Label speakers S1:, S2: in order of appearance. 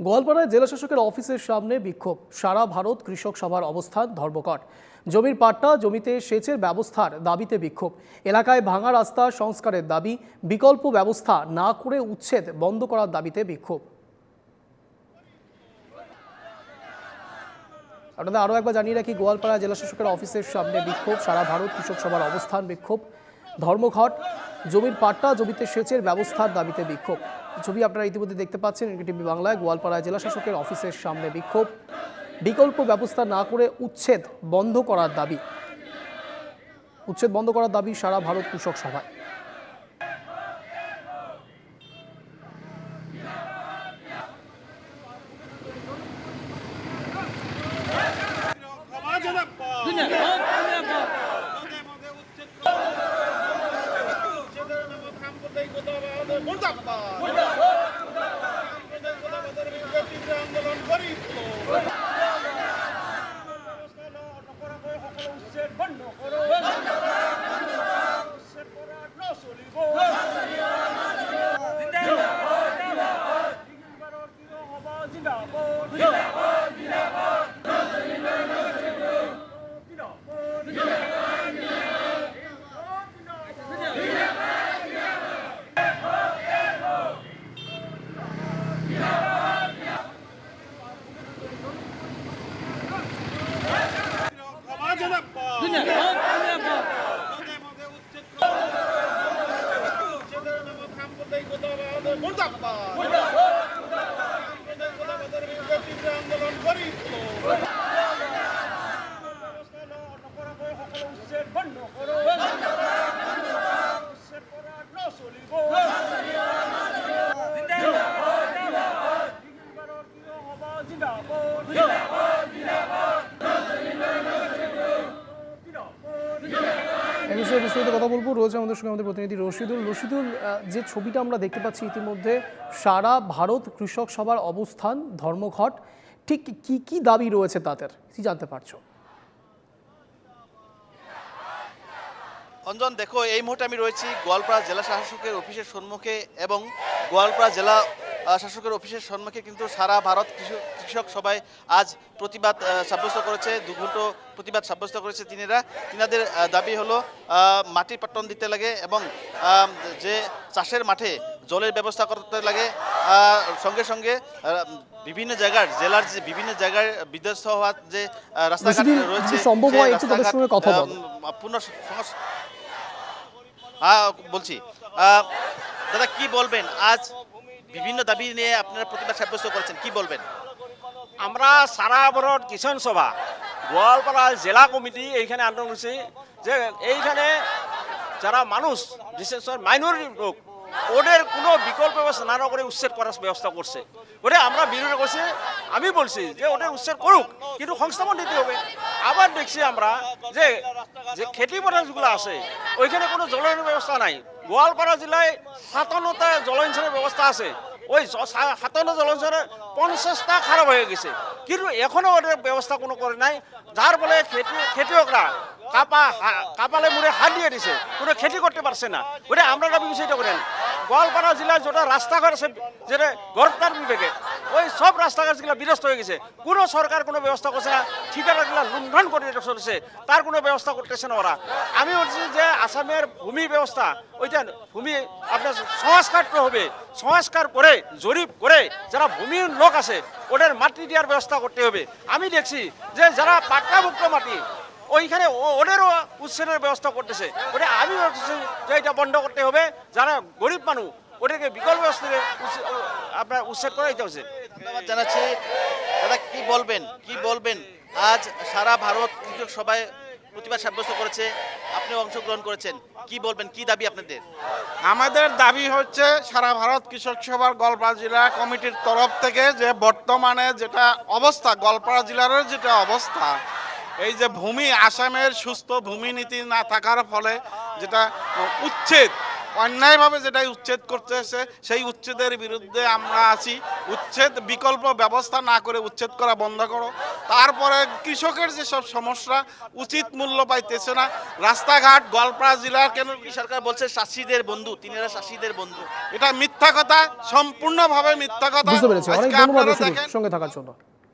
S1: গোয়ালপাড়ায় জেলা শাসকের অফিসের সামনে বিক্ষোভ। সারা ভারত কৃষক সভার অবস্থান ধর্মঘট জমির পাট্টা, জমিতে সেচের ব্যবস্থার দাবিতে বিক্ষোভ। এলাকায় ভাঙা রাস্তা সংস্কারের দাবি, বিকল্প ব্যবস্থা না করে উচ্ছেদ বন্ধ করার দাবিতে বিক্ষোভ। আপনাদের আরও একবার জানিয়ে রাখি, গোয়ালপাড়া জেলা শাসকের অফিসের সামনে বিক্ষোভ। সারা ভারত কৃষক সভার অবস্থান বিক্ষোভ। ধর্মঘট, জমির পাট্টা, জমিতে সেচের ব্যবস্থার দাবিতে বিক্ষোভ। ছবি আপনারা ইতিমধ্যে দেখতে পাচ্ছেন এনকেটিভি বাংলায় গোয়ালপাড়া জেলা শাসকের অফিসের সামনে বিক্ষোভ। বিকল্প ব্যবস্থা না করে উচ্ছেদ বন্ধ করার দাবি। উচ্ছেদ বন্ধ করার দাবি সারা ভারত কৃষক সভায়।
S2: আন্দোলন করি বন্ধ করো উচ্ছেদ করা ন চলিব আন্দোলন
S1: বিস্তারিত কথা বলব। রয়েছে আমাদের সঙ্গে আমাদের প্রতিনিধি রশিদুল। রশিদুল যে ছবিটা আমরা দেখতে পাচ্ছি ইতিমধ্যে, সারা ভারত কৃষক সভার অবস্থান, ধর্মঘট, ঠিক কি কি দাবি রয়েছে তাদের? কি জানতে পারছ?
S3: অঞ্জন, দেখো, এই মুহূর্তে আমি রয়েছি গোয়ালপাড়া জেলা শাসকের অফিসের সম্মুখে এবং গোয়ালপাড়া জেলা শাসকের অফিসের সম্মুখে কিন্তু সারা ভারত কৃষক সবাই আজ প্রতিবাদ সাব্যস্ত করেছে দুঘণ্ট প্রতিবাদ সাব্যস্ত করেছে তিনারা। তিনাদের দাবি হলো আহ, মাটির পাট্টন দিতে লাগে এবং যে চাষের মাঠে জলের ব্যবস্থা করতে লাগে সঙ্গে সঙ্গে বিভিন্ন জায়গার জেলার যে বিভিন্ন জায়গায় বিধ্বস্ত হওয়ার যে রাস্তাঘাট রয়েছে
S1: সম্ভব হয় একটু তাদের সঙ্গে কথা
S3: আহ, পুনঃ হ্যাঁ বলছি। আহ, দাদা কি বলবেন? আজ বিভিন্ন দাবি নিয়ে আপনারা প্রতিবাদ সাব্যস্ত করেছেন, কি বলবেন?
S4: আমরা সারা ভারত কিষাণ সভা, গোয়ালপাড়া জেলা কমিটি এইখানে আন্দোলন করছি যে এইখানে যারা মানুষ, বিশেষ করে মাইনরিটি লোক ওদের কোনো বিকল্প ব্যবস্থা না করে উচ্ছেদ করার ব্যবস্থা করছে। ওটা আমরা বিরোধী করছি, আমি বলছি যে ওদের উচ্ছেদ করুক, কিন্তু সংস্থাপন দিতে হবে। আবার দেখছি আমরা যে যে খেতি পথারগুলো আছে, ওইখানে কোনো জলের ব্যবস্থা নাই। গোয়ালপাড়া জেলায় সাতান্নটা জলসিঞ্চনের ব্যবস্থা আছে। ওই সাতান্ন জলসিঞ্চনের পঞ্চাশটা খারাপ হয়ে গেছে। কিন্তু এখনও ওদের ব্যবস্থা কোনো করে নাই। যার ফলে খেতি খেতিয়করা কাপা কাপালে মুড়ে হাত দিয়ে দিছে। কোনো খেতি করতে পারছে না। ওটা আমরা দাবি বিষয়টা করেন। গোয়ালপাড়া জেলার যেটা রাস্তাঘাট আছে যেটা গড়তার বিবেকে ওই সব রাস্তাঘাটগুলো বিরস্ত হয়ে গেছে, কোনো সরকার কোনো ব্যবস্থা করছে না ঠিকানাগুলো লুণ্ঠন করে চলেছে, তার কোনো ব্যবস্থা করতেছে না ওরা। আমি বলছি যে আসামের ভূমি ব্যবস্থা, ওইটা ভূমি আপনার সংস্কার তো হবে, সংস্কার করে, জরিপ করে যারা ভূমির লোক আছে, ওদের মাটি দেওয়ার ব্যবস্থা করতে হবে। আমি দেখছি যে যারা পাট্টাভুক্ত মাটি ওইখানে ও- ওদেরও উচ্ছেদের ব্যবস্থা করতেছে। ওটা আমি ভাবছি যে এটা বন্ধ করতে হবে। যারা গরিব মানুষ ওদেরকে বিকল্প ও- আপনার উচ্ছেদ করে দিতে হচ্ছে।
S3: ধন্যবাদ জানাচ্ছি। দাদা কি বলবেন? কি বলবেন? আজ সারা ভারত কৃষক সবাই প্রতিবাদ সাব্যস্ত করেছে। আপনি অংশগ্রহণ করেছেন। কি বলবেন? কি দাবি আপনাদের?
S5: আমাদের দাবি হচ্ছে সারা ভারত কৃষক সভার গোয়ালপাড়া জেলা কমিটির তরফ থেকে যে বর্তমানে যেটা অবস্থা গোয়ালপাড়া জেলার যেটা অবস্থা এই যে ভূমি আসামের সুস্থ ভূমি নীতি না থাকার ফলে যেটা উচ্ছেদ অন্যায়ভাবে যেটা উচ্ছেদ করতেছে সেই উচ্ছেদের বিরুদ্ধে আমরা আছি। উচ্ছেদ বিকল্প ব্যবস্থা না করে উচ্ছেদ করা বন্ধ করো। তারপরে কৃষকের যেসব সমস্যা উচিত মূল্য পাইতেছে না। রাস্তাঘাট গোয়ালপাড়া জেলার কেন
S3: সরকার বলছে চাষিদের বন্ধু তিনারা চাষিদের বন্ধু?
S5: এটা মিথ্যা কথা সম্পূর্ণভাবে মিথ্যা কথা।
S1: সঙ্গে থাকার জন্য।